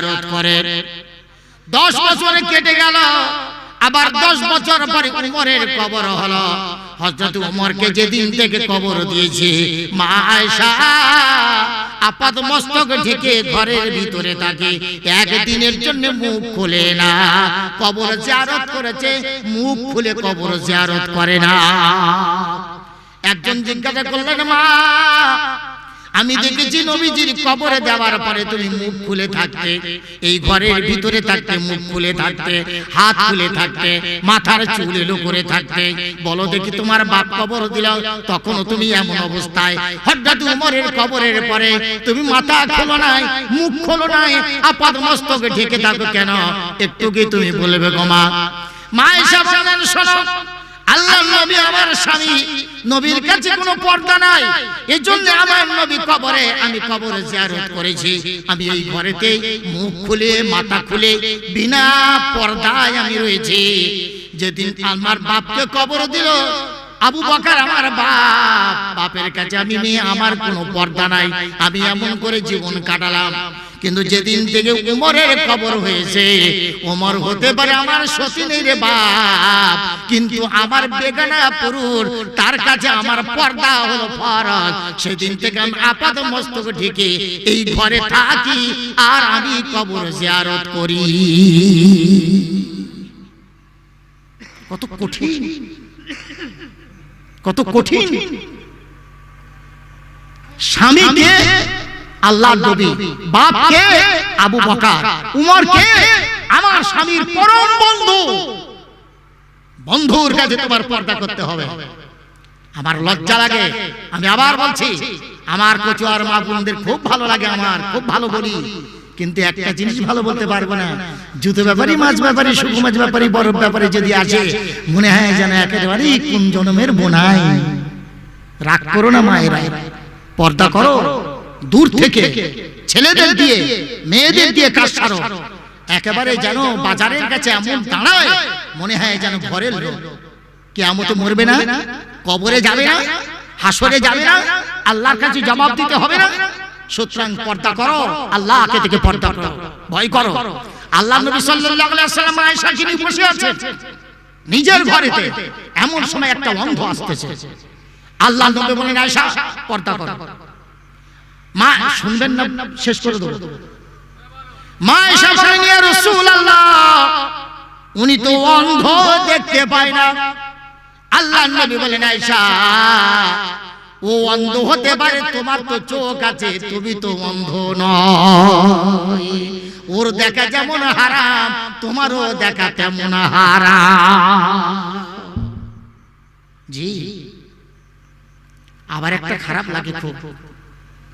জিয়ারত করে। দশ বছরে কেটে গেল, আবার দশ বছর পরে উমরের কবর হলো। হজরত উমরকে যেদিন থেকে কবর দিয়েছে, মা আয়েশা আপাত মস্তক ঢেকে ঘরের ভিতরে থাকে। একদিনের জন্য মুখ খুলে না, কবর জিয়ারত করেছে, মুখ খুলে কবর জিয়ারত করে না। একজন জিজ্ঞাসা করলেন, মা আমি দেখেছি নবীজির কবরে দেওয়ার পরে তুমি মুখ খুলে থাকতে এই ঘরের ভিতরে থাকতে মুখ খুলে থাকতে হাত খুলে থাকতে মাথার চুল এলো করে থাকতে বলো দেখি তোমার বাপ কবর দিল তখনও তুমি এমন অবস্থায় হঠাৎ উমরের কবরের পরে তুমি মাথা খোলো নাই মুখ খোলো নাই আপাদ মস্তকে ঢেকে থাকো কেন? একটু কি তুমি বলবে গো মা? এসে বললেন শোনো আল্লাহ নবী আমার স্বামী নবীর কাছে কোনো পর্দা নাই। এই জন্য আমার নবী কবরে আমি কবরে জিয়ারত করেছি। আমি এই ঘরেতে মুখ খুলে মাথা খুলে বিনা পর্দায় আমি রয়েছি। যেদিন আমার বাপকে কবর দিল আবু বকর আমার বাপ। বাপের কাছে আমি মেয়ে আমার কোনো পর্দা নাই। আমি এমন করে জীবন কাটালাম। কিন্তু যেদিন থেকে উমরের খবর হয়েছে ওমর হতে পারে আমার সতীনের বাপ কিন্তু আমার বেগানা পুরুষ তার কাছে আমার পর্দা হলো ফরজ। সেদিন থেকে আমি আপাত মস্তক ঢেকে এই ঘরে থাকি আর আমি কবর জিয়ারত করি। কত কঠিন। কত কঠিন। স্বামীকে আল্লাহ নবী বাপকে আবু বকর। উমরকে আমার স্বামীর পরম বন্ধু। বন্ধুর কাছে তোমার পর্দা করতে হবে। আমার লজ্জা লাগে। আমি আবার বলছি আমার কচুয়ার মা বোনদের খুব ভালো লাগে আমার। খুব ভালো বলি। কিন্তু একটা জিনিস ভালো বলতে পারব না। জুতো ব্যাপারী মাছ ব্যাপারী শুকু মাছ ব্যাপারী বরফ ব্যাপারী যদি আসে মনে হয় যেন একেবারে কোন জনমের বোনাই। রাগ করো না মায়েরা। পর্দা করো। দূর থেকে ছেলেদের দিয়ে মেয়েদের দিয়ে কাজ সারো। একেবারে যেন বাজারের কাছে এমন দাঁড়ায় মনে হয় যেন ঘরের লোক। কেমন তো মরবে না কবরে যাবে না হাসরে যাবে না আল্লাহর কাছে জবাব দিতে হবে না। সুতরাং পর্দা করো আল্লাহ আল্লাহকে থেকে পর্দা করো। ভয় করো। আল্লাহ নবী সাল্লাল্লাহু আলাইহি ওয়াসাল্লাম আয়েশাকে নিয়ে বসে আছে নিজের ঘরেতে এমন সময় একটা অন্ধ আসতেছে। আল্লাহ নবী বলেন আয়েশা পর্দা করো। মা, শুনবেন না, শেষ করে দেবো। মা এসে বলেন ইয়া উনি তো অন্ধ দেখতে পায় না। আল্লাহ নবী বলেন, আয়েশা, ও অন্ধ হতে পারে, তোমার তো চোখ আছে, তুমি তো অন্ধ নয়। ওর দেখা যেমন হারাম, তোমারও দেখা তেমন হারাম। জি, আবার একটা খারাপ লাগে খুব।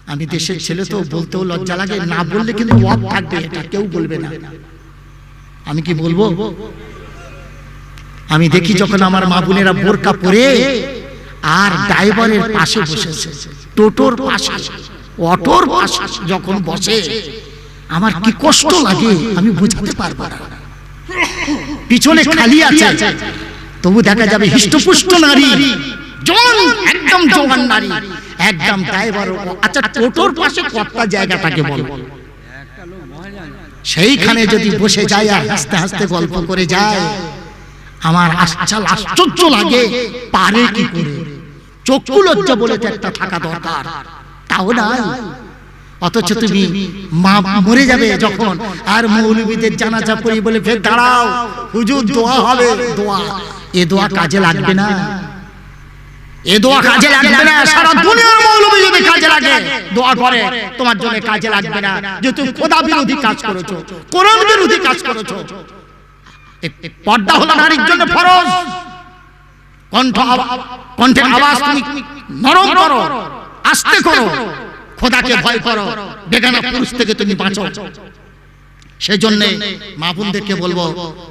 আমি দেশের ছেলে তো বলতেও লজ্জা লাগে না বললে কিন্তু ওয়াব থাকবে এটা কেউ বলবে না। আমি কি বলব? আমি দেখি যখন আমার মা বোনেরা বোরকা পরে আর ড্রাইভারের পাশে বসেছে টোটোর পাশে অটোর পাশে যখন বসে আমার কি কষ্ট লাগে আমি বোঝাতে পারব না। পিছনে খালি আছে। তবু দেখা যাবে হিষ্টপুষ্ট নারী। জন একদম জওয়ান নারী। একদম ড্রাইভার আচ্ছা টোটোর পাশে কতটা জায়গাটাকে বল। সেইখানে যদি বসে যায় আর হাসতে হাসতে গল্প করে যায় আমার আশ্চল আশ্চর্য লাগে পারে কি করে? চক্ষু লজ্জা বলে একটা থাকা দরকার। তাও নাই। অথচ তুমি মা মরে যাবে যখন। আর মৌলবীদের জানাজা পড়ি বলে ফের দাঁড়াও হুজুর দোয়া হবে দোয়া। এ দোয়া কাজে লাগবে না। এ দোয়া কাজে লাগবে না, সারা দুনিয়ার মৌলবী যদি কাজে লাগে, দোয়া করে। তোমার জন্য কাজে লাগবে না, যে তুমি খোদা বিরোধী কাজ করেছ, কোরআন বিরোধী কাজ করেছ। পর্দা হলো নারীর জন্য ফরজ। কণ্ঠ কণ্ঠের আওয়াজ তুমি নরম করো, আস্তে করো। খোদাকে ভয় করো, বেগানা পুরুষ থেকে তুমি বাঁচো। সেজন্য মা বোনদেরকে বলব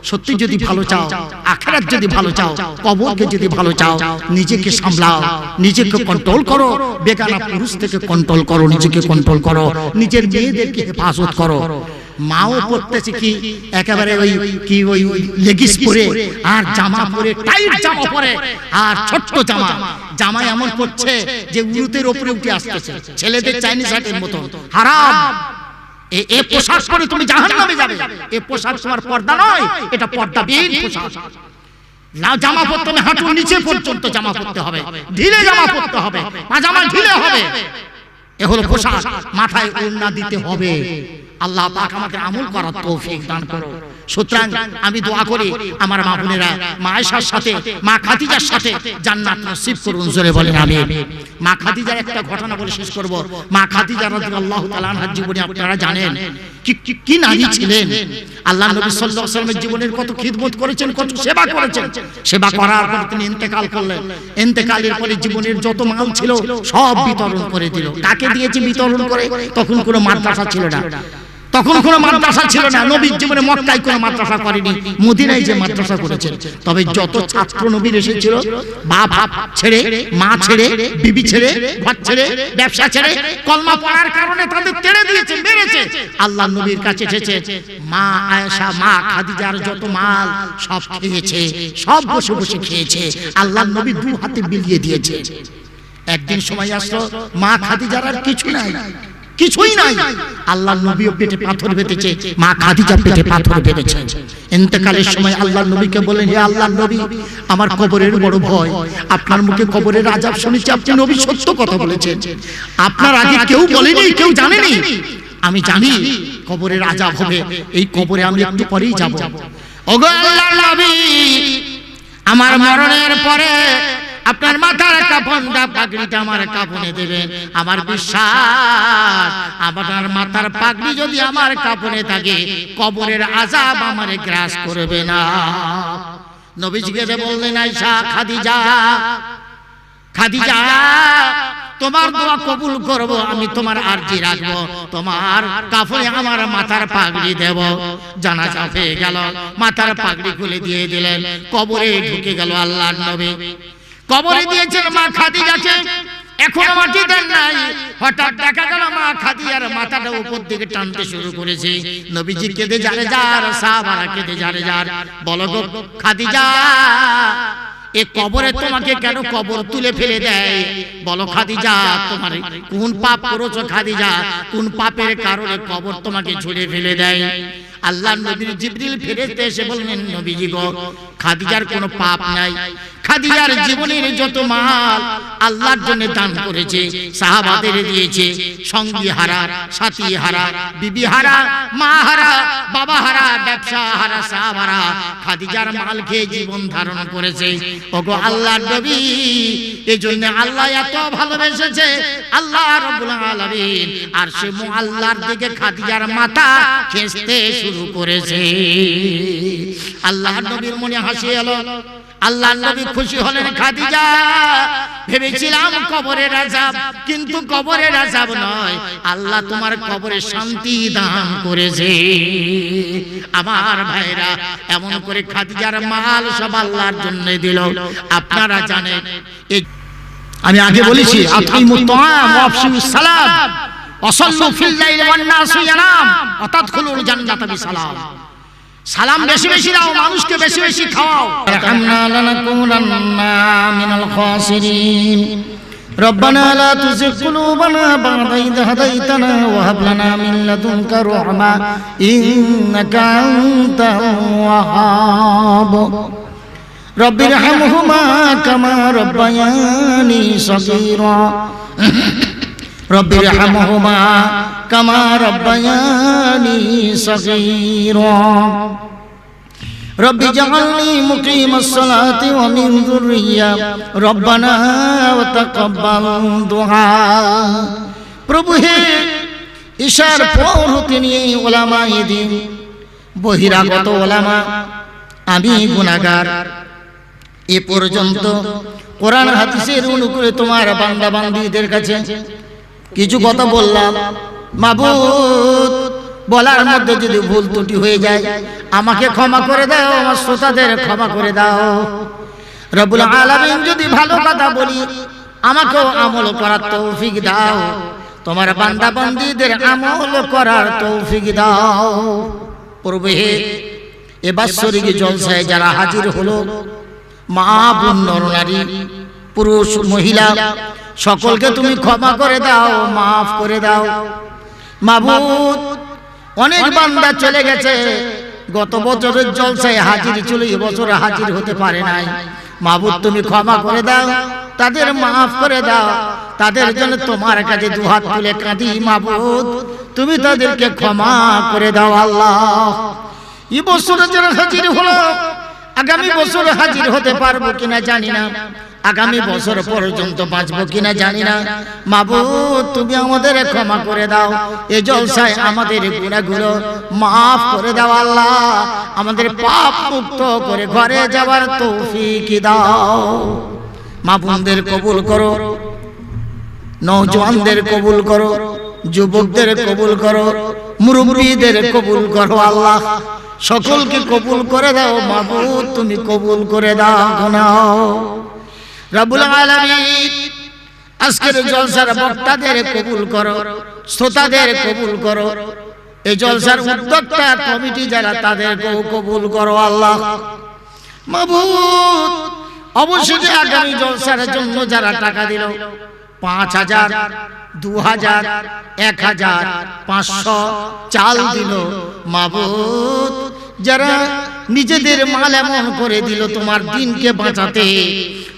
সত্যি যদি ভালো চাও আখেরাত যদি ভালো চাও কবরকে যদি ভালো চাও নিজেকে সামলাও নিজেকে কন্ট্রোল করো বেগানা পুরুষ থেকে কন্ট্রোল করো নিজেকে কন্ট্রোল করো নিজের মেয়েদেরকে হেফাজত করো। মাও পড়তেছে কি একেবারে ওই কি ওই ওই লেগিস পরে আর জামা পরে টাইট জামা পরে আর ছোট্ট জামা জামা এমন পড়ছে যে উরুতের ওপরে উঠে আসতেছে। ছেলেদের চাইনিজ হাটের মতো হারাম। এ- পোশাক তুমি যাবে। এ পোশাক তোমার পর্দা নয়, এটা পোশাক। না জামা পরতে হবে, হাঁটুর নিচে পর্যন্ত জামা পরতে হবে, ঢিলে জামা পরতে হবে, পাজামা ঢিলে হবে। এ হলো পোশাক, মাথায় ওড়না দিতে হবে। আল্লাহ পাক আমাকে আমল করার তৌফিক দান করো সুতরাং আমি দোয়া করি আমার মা বোনেরা মা আয়েশার সাথে মা খাদিজার সাথে জান্নাত নসিব করুন জোরে বলেন আমি মা খাদিজার একটা ঘটনা বলে শেষ করব। মা খাদিজা রাদিয়াল্লাহু তাআলা আনহার জীবনে আপনারা জানেন। কি কি- কি নারী ছিলেন? আল্লাহ নবী সাল্লাল্লাহু আলাইহি ওয়াসাল্লামের জীবনের কত খিদমত করেছেন কত সেবা করেছেন সেবা করার পর তিনি ইন্তেকাল করলেন। ইন্তেকালের পরে জীবনের যত মাল ছিল সব বিতরণ করে দিল। কাকে দিয়েছে বিতরণ করে তখন কোনো মাদ্রাসা ছিল না। তখন কোনো মাদ্রাসা ছিল না। নবীর জীবনে মক্কায় কোনো মাদ্রাসা করেনি। মদিনায় যে মাদ্রাসা করেছেন। তবে যত ছাত্র নবীর এসেছিল, বাপ বাপ ছেড়ে, মা ছেড়ে, বিবি ছেড়ে, ঘর ছেড়ে, ব্যবসা ছেড়ে, কলমা পড়ার কারণে তাদের তেড়ে দিয়েছে, মেরেছে। আল্লাহ নবীর কাছে এসেছে, মা আয়েশা, মা খাদিজার যত মাল সব খেয়েছে, সব বসে বসে খেয়েছে। আল্লাহ নবী দু হাতে বিলিয়ে দিয়েছে। একদিন সময় আসলো, মা খাদিজার আর কিছু নাই। কিছুই নাই। আল্লাহ নবীও পেটে পাথর বেঁধেছে মা খাদিজা পেটে পাথর বেঁধেছে। ইন্তেকালের সময় আল্লাহ নবীকে বলেন হে আল্লাহ নবী আমার কবরের বড় ভয়। আপনার মুখে কবরের আজাব শুনেছি আপনি নবী সত্য কথা বলেছেন। আপনার আগে কেউ বলেনি কেউ জানেনি। আমি জানি কবরের আজাব হবে। এই কবরে আমি একটু পরেই যাব। ওগো আল্লাহর নবী আমার মরণের পরে আপনার মাথার কাপনটা পাগড়িটা আমার কাপনে দেবেন আমার বিশ্বাস, আপনার মাথার পাগড়ি যদি আমার কাপনে থাকে, কবরের আজাব আমার গ্রাস করবে না। বললেন আইসা খাদিজা খাদিজা, তোমার দোয়া কবুল করব, আমি তোমার আরজি রাখব, তোমার কাফনে আমার মাথার পাগড়ি দেব। জানাজা হয়ে গেল, মাথার পাগড়ি খুলে দিয়ে দিলেন, কবরে ঢুকে গেল আল্লাহর নবী। কবরে দিয়েছেন মা খাদিজাকে এখনও মাটি দেন নাই। হঠাৎ দেখা গেল মা খাদিজার মাথাটা উপর দিকে টানতে শুরু করেছে। নবীজি কেঁদে যারে যার সাহাবারা কেঁদে যারে যার বলো গো খাদিজা এ কবরে তোমাকে কেন কবর তুলে ফেলে দেয়? বলো খাদিজা তোমার কোন পাপ করেছ খাদিজা? কোন পাপের কারণে কবর তোমাকে ছুড়ে ফেলে দেয়? আল্লাহ নবীর জিবরিল ফেরেশতা এসে বললেন নবীজি গো খাদিজার কোনো পাপ নাই। খাদিজার জীবনের যত মাল আল্লাহর জন্য দান করেছে সাহাবাদের দিয়েছে সঙ্গী হারা সাথী হারা বিবি হারা মা হারা বাবা হারা ব্যবসা হারা সাহাব হারা খাদিজার মাল খেয়ে জীবন ধারণ করেছে। ওগো আল্লাহর নবী এই জন্য আল্লাহ এত ভালোবেসেছে। আল্লাহ রব্বুল আলামিন। আর সে আল্লাহর দিকে খাদিজার মাথা খেসতে শুরু করেছে আল্লাহ নবীর মনে হাসি এলো। আল্লাহ নবী খুশি হলেন খাদিজা। ভেবেছিলাম কবরের আজাব কিন্তু কবরের আজাব নয়। আল্লাহ তোমার কবরে শান্তি দান করেছে। আমার ভাইরা এমন করে খাদিজার মাল সব আল্লাহর জন্য দিল। আপনারা জানেন আমি আগে বলেছি ওয়াফসুস সালাম ওয়াসাল্লু ফিল লাইলি ওয়ান নাসু ইয়ানাম ওয়া তাদখুলুল জান্নাতা বিসালাম সালাম বেশি বেশি দাও মানুষকে বেশি বেশি খাওয়াও ارحمنا لنكونن من الخاسرين ربنا لا تزغ قلوبنا بعد إذ هديتنا وهب لنا من لدنك رحمة إنك أنت الوهاب رب ارحمهما كما ربياني صغيرا رب ارحمهما كما ربياني صغيرا رب اجعلني مقيم الصلاة ومن ذرية ربنا وتقبل دعاء প্রভু হে ঈশার পর হতে নিয়ে ওলামা এদিন বহিরাগত ওলামা আমি গুনাগার এ পর্যন্ত কোরআন হাদিসের অনুকূলে তোমার বান্দা বান্দিদের কাছে কিছু কথা বললাম। মাবুদ, বলার মধ্যে যদি ভুল ত্রুটি হয়ে যায়, আমাকে ক্ষমা করে দাও, আমার শ্রোতাদের ক্ষমা করে দাও। রবুল আলামিন যদি ভালো কথা বলি, আমাকেও আমল করার তৌফিক দাও। তোমার বান্দা বান্দিদের আমল করার তৌফিক দাও। প্রভু হে এ বাৎসরিক জলসায় যারা হাজির হলো, মা, বোন নরনারী পুরুষ, মহিলা সকলকে তুমি ক্ষমা করে দাও মাফ করে দাও। মাবুদ অনেক বান্দা চলে গেছে। গত বছরের জলসায় হাজির ছিল এ বছর হাজির হতে পারে নাই। মাহবুব তুমি ক্ষমা করে দাও। তাদের মাফ করে দাও। তাদের জন্য তোমার কাছে দুহাত তুলে কাঁদি মাহবুব তুমি তাদেরকে ক্ষমা করে দাও আল্লাহ। এই বছরে যারা হাজির হলো আগামী বছর হাজির হতে পারব কিনা জানি না। আগামী বছর পর্যন্ত বাঁচবো কিনা জানি না। মাবুদ তুমি আমাদের ক্ষমা করে দাও। এ জলসায় আমাদের গুণাগুলো মাফ করে দাও আল্লাহ। আমাদের পাপ মুক্ত করে ঘরে যাওয়ার তৌফিক দাও। মা বোনদের কবুল করো। নৌজওয়ানদের কবুল করো। যুবকদের কবুল করো। মুরব্বীদের কবুল করো আল্লাহ। সকলকে কবুল করে দাও, মাবুদ, তুমি কবুল করে দাও গোনাও রাবুল আলামিন, আজকের জলসার বক্তাদের কবুল করো, শ্রোতাদের কবুল করো। এই জলসার উদ্যোক্তা কমিটি যারা, তাদেরকেও কবুল করো আল্লাহ। মাবুদ অবশ্যই আগামী জলসার জন্য যারা টাকা দিল পাঁচ হাজার দু হাজার এক হাজার পাঁচশো চাল দিল মাবুদ। যারা নিজেদের মাল এমন করে দিল তোমার দিনকে বাঁচাতে।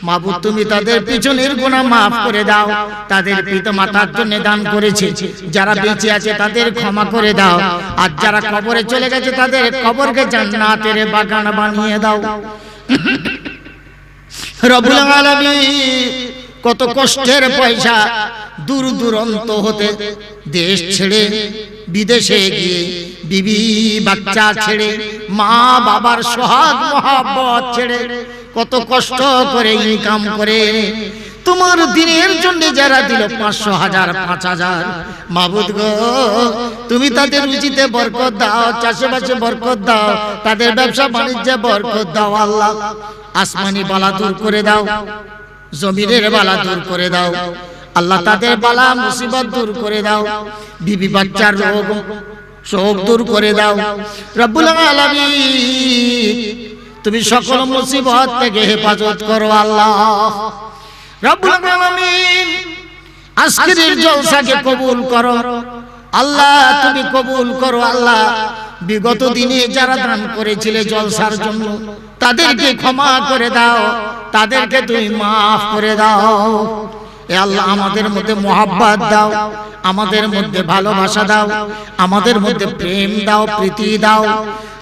মাবুদ তুমি তাদের পিছনের গোনা মাফ করে দাও। তাদের পিতা মাতার জন্য দান করেছে। যারা বেঁচে আছে তাদের ক্ষমা করে দাও। আর যারা কবরে চলে গেছে তাদের কবরকে জান্নাতের বাগান বানিয়ে দাও। রবুল আলামিন কত কষ্টের পয়সা দূর দূরান্ত হতে দেশ ছেড়ে বিদেশে গিয়ে বিবি বাচ্চা ছেড়ে, মা বাবার সোহাগ মহাব্বত ছেড়ে কত কষ্ট করে ইনকাম করে। তোমার দিনের জন্য যারা দিল পাঁচশো হাজার, পাঁচ হাজার, মাবুদ গো, তুমি তাদের রুচিতে বরকত দাও, চাষবাসে বরকত দাও, তাদের ব্যবসা বাণিজ্যে বরকত দাও, আল্লাহ। আসমানি বালা দূর করে দাও। জমিনের বালা দূর করে দাও। আল্লাহ তাদের বালা মুসিবত দূর করে দাও। বিবি বাচ্চার রোগ শোক দূর করে দাও। রব্বুল আলামিন তুমি সকল মুসিবত থেকে হেফাজত করো আল্লাহ। রব্বুল আলামিন আজকের জলসাকে কবুল করো। আল্লাহ তুমি কবুল করো আল্লাহ। বিগত দিনে যারা দান করেছিলে জলসার জন্য তাদেরকে ক্ষমা করে দাও তাদেরকে তুমি মাফ করে দাও। এ আল্লাহ আমাদের মধ্যে মোহাব্বত দাও, আমাদের মধ্যে ভালোবাসা দাও, আমাদের মধ্যে প্রেম দাও, প্রীতি দাও।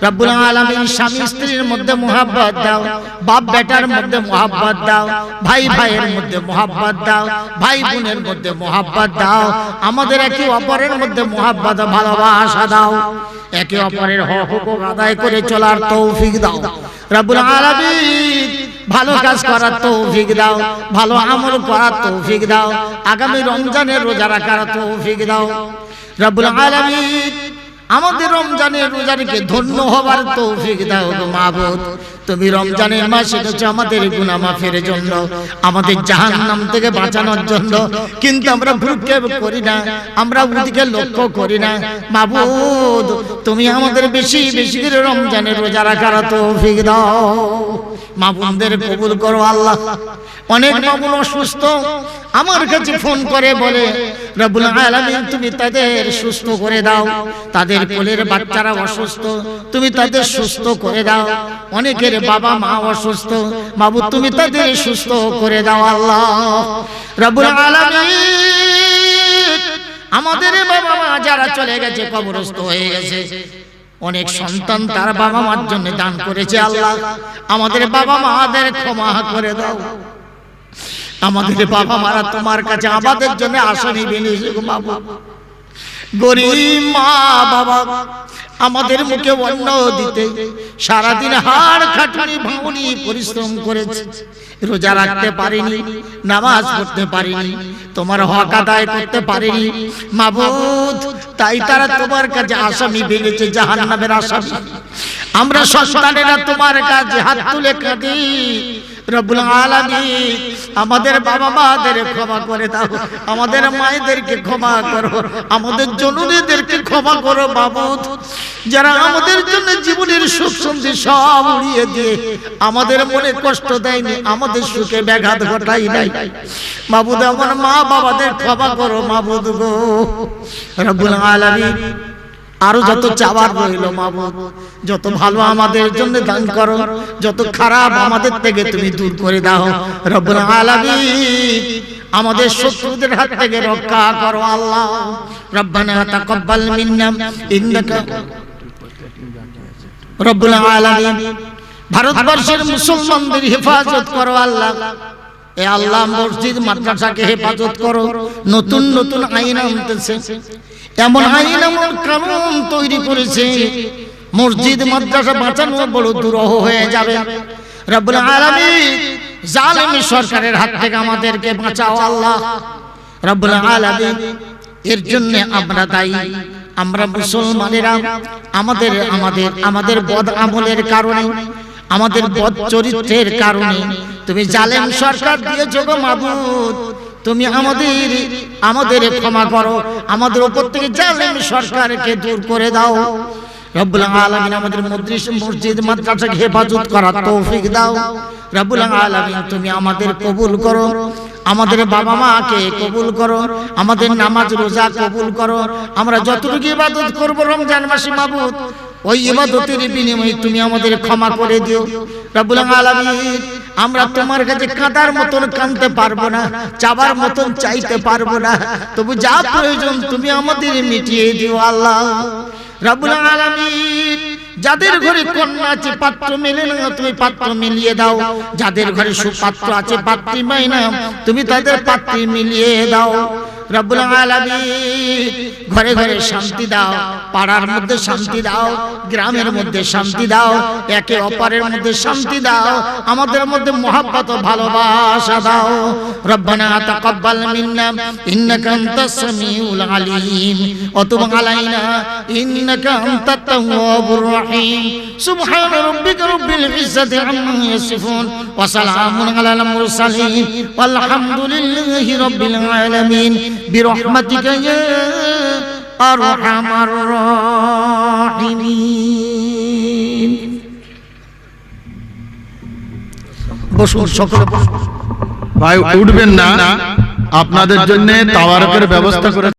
রব্বুল আলামিন স্বামী স্ত্রীর মধ্যে মোহাব্বত দাও, বাপ বেটার মধ্যে মোহাব্বত দাও, ভাই ভাইয়ের মধ্যে মোহাব্বত দাও, ভাই বোনের মধ্যে মোহাব্বত দাও, আমাদের একে অপরের মধ্যে মোহাব্বত ভালোবাসা দাও। একে অপরের হক আদায় করে চলার তৌফিক দাও। রব্বুল আলামিন ভালো কাজ করার তৌফিক দাও ভালো আমল করার তৌফিক দাও আগামী রমজানের রোজা রাখার তৌফিক দাও রব্বুল আলামিন আমাদের রমজানের রোজারকে ধন্য হবার তৌফিক দাও মাবুদ তুমি রমজানের মাস হচ্ছে আমাদের গুনাহ মাফের জন্য, আমাদের জাহান্নাম থেকে বাঁচানোর জন্য। কিন্তু আমরা ভ্রুক্ষেপ করি না, আমরা ওদিকে লক্ষ্য করি না। মাবুদ, তুমি আমাদের বেশি বেশি করে রমজানের রোজা রাখার তৌফিক দাও। মা বোনদের কবুল করো আল্লাহ। অনেক মা অসুস্থ, আমার কাছে ফোন করে বলে, রব্বুল আলামিন, তুমি তাদের সুস্থ করে দাও। তাদের কোলের বাচ্চারা অসুস্থ, তুমি তাদের সুস্থ করে দাও। অনেকের বাবা মা অসুস্থ। বাবু, তুমি তাদের সুস্থ করে দাও আল্লাহ। রব্বুল আলামিন, আমাদের বাবা মা যারা চলে গেছে, কবরস্থ হয়ে গেছে। অনেক সন্তান তার বাবা মার জন্য দান করেছে আল্লাহ। আমাদের বাবা মাদের ক্ষমা করে দাও। আমাদের বাবা মারা তোমার কাছে আমাদের জন্য আসনি বেনিয়েছে গো বাবু। গরিব মা বাবা আমাদের মুখে অন্ন দিতে। সারাদিন হাড় খাটুনি ভাঙনি পরিশ্রম করেছে। রোজা রাখতে পারিনি নামাজ পড়তে পারিনি তোমার হক আদায় করতে পারিনি। মাবুদ তাই তারা তোমার কাছে আসামি ভেঙেছে জাহান নামের আসামি। আমরা সন্তানেরা তোমার কাছে হাত তুলে কাঁদি। রব্বুল আলামিন, আমাদের বাবা মাদের ক্ষমা করে দাও, আমাদের মায়েদেরকে ক্ষমা করো, আমাদের জননীদেরকে ক্ষমা করো বাবুদ যারা আমাদের জন্য জীবনের সুখ শান্তি সব উড়িয়ে দিয়ে আমাদের মনে কষ্ট দেয়নি, আমাদের সুখে ব্যাঘাত ঘটাই নাই। মাবুদ আমার মা বাবাদের ক্ষমা করো মাবুদ গো। রব্বুল আলামিন আরও যত চাওয়ার রইল মাবুদ যত ভালো আমাদের জন্য দান করো যত খারাপ আমাদের থেকে তুমি দূর করে দাও। রব্বুল আলামিন আমাদের শত্রুদের হাত থেকে রক্ষা করো আল্লাহ। রব্বানা তাকাব্বাল মিন্না ইন্নাকা রব্বুল আলামিন ভারতবর্ষের মুসলমানদের হেফাজত করো আল্লাহ। এ আল্লাহ মসজিদ মাদ্রাসাকে হেফাজত করো। নতুন নতুন আইন আনতেছে। এমন আইন এমন কানুন তৈরি করেছে। মসজিদ মাদ্রাসা বাঁচানো বড় দুরহ হয়ে যাবে। রব্বুল আলামিন জালিম সরকারের হাত থেকে আমাদেরকে বাঁচাও আল্লাহ। রব্বুল আলামিন এর জন্য আমরা দায়ী। আমরা মুসলমানেরা আমাদের আমাদের আমাদের বদ আমলের কারণে আমাদের বদ চরিত্রের কারণে তুমি জালেম সরকার দিয়েছ গো মাবুদ। তুমি আমাদের আমাদের ক্ষমা করো। আমাদের উপর থেকে জালেম সরকারকে দূর করে দাও। রব্বুল আলামিন আমাদের মদ্রিস মসজিদ মাদ্রাসাকে হেফাজত করার তৌফিক দাও। রব্বুল আলামিন তুমি আমাদের কবুল করো। আমাদের বাবা মাকে কবুল করো। আমাদের নামাজ রোজা কবুল করো। আমরা যতটুকু ইবাদত করব রমজান মাসে মাবুদ ওই ইবাদতের বিনিময়ে তুমি আমাদের ক্ষমা করে দিও। রব্বুল আলামিন, আমরা তোমার কাছে কাঁদার মতন কাঁদতে পারব না, চাবার মতন চাইতে পারব না। তবু যা প্রয়োজন তুমি আমাদের মিটিয়ে দিও আল্লাহ। রব্বুল আলামিন, যাদের ঘরে কন্যা আছে, পাত্র মেলে না তুমি পাত্র মিলিয়ে দাও। যাদের ঘরে সুপাত্র আছে, পাত্রী মাই না তুমি তাদের পাত্রী মিলিয়ে দাও। রব্বুল আলামিন ঘরে ঘরে শান্তি দাও পাড়ার মধ্যে শান্তি দাও গ্রামের মধ্যে শান্তি দাও একে অপরের মধ্যে শান্তি দাও আমাদের মধ্যে মহাব্বত ভালোবাসা দাও রব্বানা তাকাব্বাল মিন্না ইন্নাকা আনতাস সামিউল আলিম ওয়া তুব আলাইনা ইন্নাকা আনতাত তাওয়াবুর রহিম সুবহান রাব্বিকা রব্বিল ইজ্জাতি আম্মা ইয়াসিফুন ওয়া সালামুন আলাল মুরসালিন রাব্বিল আলামিন রাহিমিন। বসুন সকলে ভাই উঠবেন না। আপনাদের জন্য তাওয়ারকের ব্যবস্থা করে